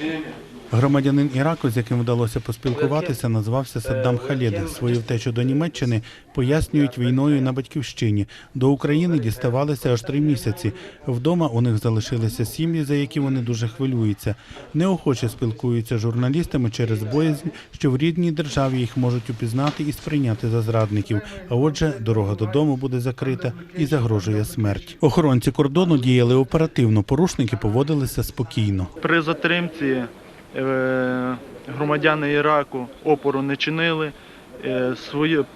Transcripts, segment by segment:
Amen. Громадянин Іраку, з яким вдалося поспілкуватися, назвався Саддам Халєд. Свою втечу до Німеччини пояснюють війною на батьківщині. До України діставалися аж три місяці. Вдома у них залишилися сім'ї, за які вони дуже хвилюються. Неохоче спілкуються з журналістами через боязнь, що в рідній державі їх можуть упізнати і сприйняти за зрадників. А отже, дорога додому буде закрита і загрожує смерть. Охоронці кордону діяли оперативно. Порушники поводилися спокійно. При затримці е, громадяни Іраку опору не чинили, е,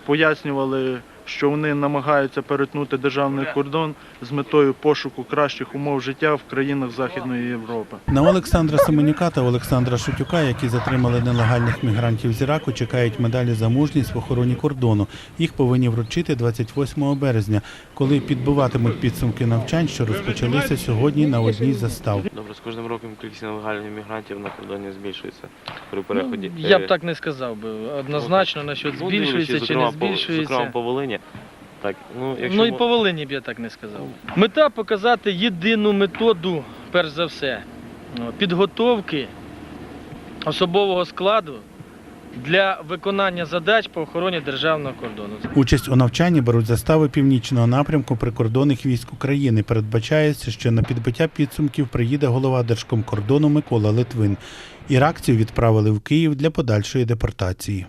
пояснювали, що вони намагаються перетнути державний кордон з метою пошуку кращих умов життя в країнах Західної Європи. На Олександра Семенюка та Олександра Шутюка, які затримали нелегальних мігрантів з Іраку, чекають медалі за мужність в охороні кордону. Їх повинні вручити 28 березня, коли підбиватимуть підсумки навчань, що розпочалися сьогодні на одній застав. Добре, з кожним роком кількість нелегальних мігрантів на кордоні збільшується при переході. Ну, я Е, б так не сказав би. Однозначно, насчет ну, збільшується чи не збільшується. Зокрема, по Волині. Так, ну, якщо Ну і по Волині б я так не сказав. Мета показати єдину методу, перш за все, підготовки особового складу для виконання задач по охороні державного кордону. Участь у навчанні беруть застави північного напрямку прикордонних військ України. Передбачається, що на підбиття підсумків приїде голова Держкомкордону Микола Литвин. Іракців відправили в Київ для подальшої депортації.